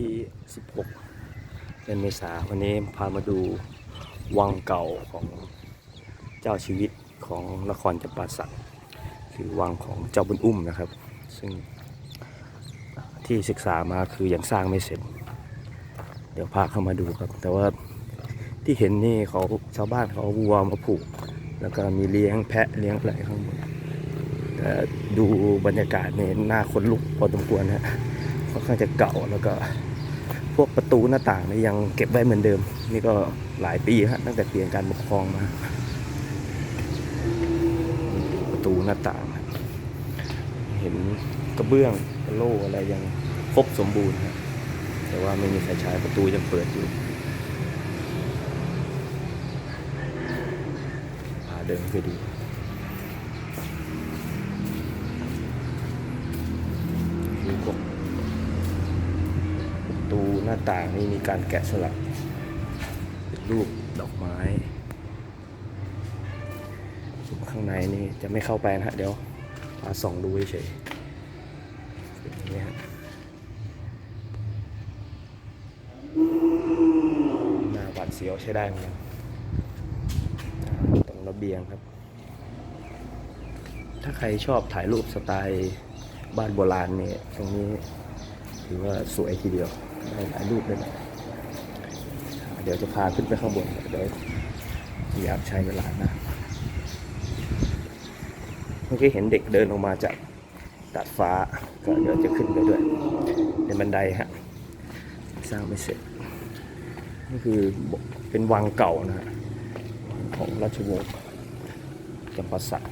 ที่ 16 เดือนเมษาวันนี้พามาดูวังเก่าของเจ้าชีวิตของนครจำปาสักคือวังของเจ้าบุญอุ้มนะครับ ซึ่งที่ศึกษามาคือยังสร้างไม่เสร็จ เดี๋ยวพาเข้ามาดูครับ แต่ว่าที่เห็นนี่เขาชาวบ้านเขาเอาวัวมาผูก แล้วก็มีเลี้ยงแพะเลี้ยงอะไรข้างบนแต่ดูบรรยากาศเนี่ยน่าขนลุกพอสมควรนะ ค่อนข้างจะเก่าแล้วก็พวกประตูหน้าต่างนี่ยังเก็บไว้เหมือนเดิม นี่ก็หลายปีฮะตั้งแต่เปลี่ยนการปกครองมา ประตูหน้าต่าง เห็นกระเบื้องกระโหลอะไรยังครบสมบูรณ์ฮะแต่ว่าไม่มีไฟฉายประตูยังเปิดอยู่พาเดินไปดู น้าต่างนี่มีการแกะสลักเป็นรูปดอกไม้ส่วนข้างในนี่จะไม่เข้าไปนะฮะเดี๋ยวมาส่องดูเฉยๆเป็นอย่างนี้ฮะหน้าหวาดเสียวใช้ได้เหมือนกันตรงระเบียงครับ ถ้าใครชอบถ่ายรูปสไตล์บ้านโบราณเนี่ยตรงนี้ ถือว่าสวยทีเดียวได้หลายรูปเลยนะเดี๋ยวจะพาขึ้นไปข้างบนเดี๋ยวพยายามใช้เวลานะเมื่อกี้เห็นเด็กเดินออกมาจากดาดฟ้าก็เดี๋ยวจะขึ้นไปด้วยเป็นบันไดฮะสร้างไม่เสร็จนี่คือเป็นวังเก่านะฮะของราชวงศ์จำปาสัก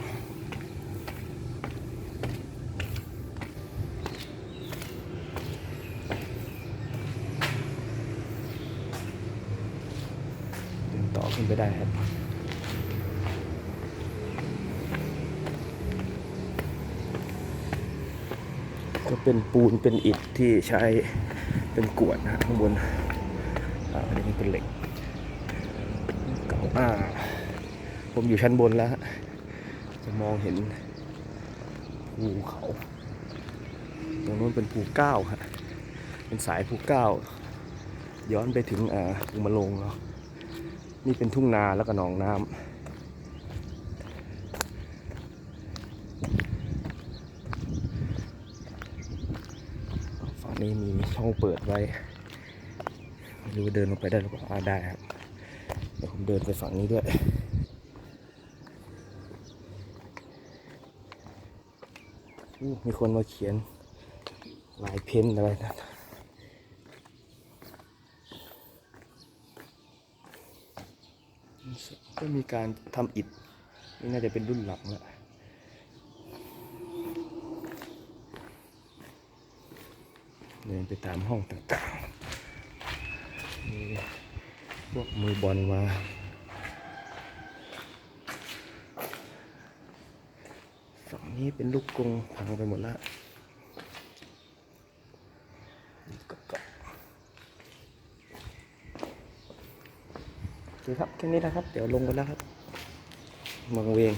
เดิน ต่อขึ้นไปได้ครับก็เป็นปูนเป็นอิฐที่ใช้เป็นกวดนะข้างบนอันนี้เป็นเหล็กเก่าอ่าผมอยู่ชั้นบนแล้ว จะมองเห็นภูเขา ตรงนู้นเป็นภูเก้าฮะเป็นสายภูเก้า ย้อนไปถึงอ่าภูมะลงเนาะ นี่เป็นทุ่งนาแล้วก็หนองน้ำฝั่งนี้มีช่องเปิดไว้ไม่รู้ว่าเดินลงไปได้หรือเปล่าได้ครับเดี๋ยวผมเดินไปฝั่งนี้ด้วยมีคนมาเขียนลายเพ้นอะไรนะ ก็มีการทำอิฐนี่น่าจะเป็นรุ่นหลังแล้วเดินไปตามห้องต่างๆมีพวกมือบอลมาฝั่งนี้เป็นลูกกรงพังไปหมดแล้วก็ก็โอเคครับแค่นี้นะครับ เดี๋ยวลงกันแล้วครับมังเวง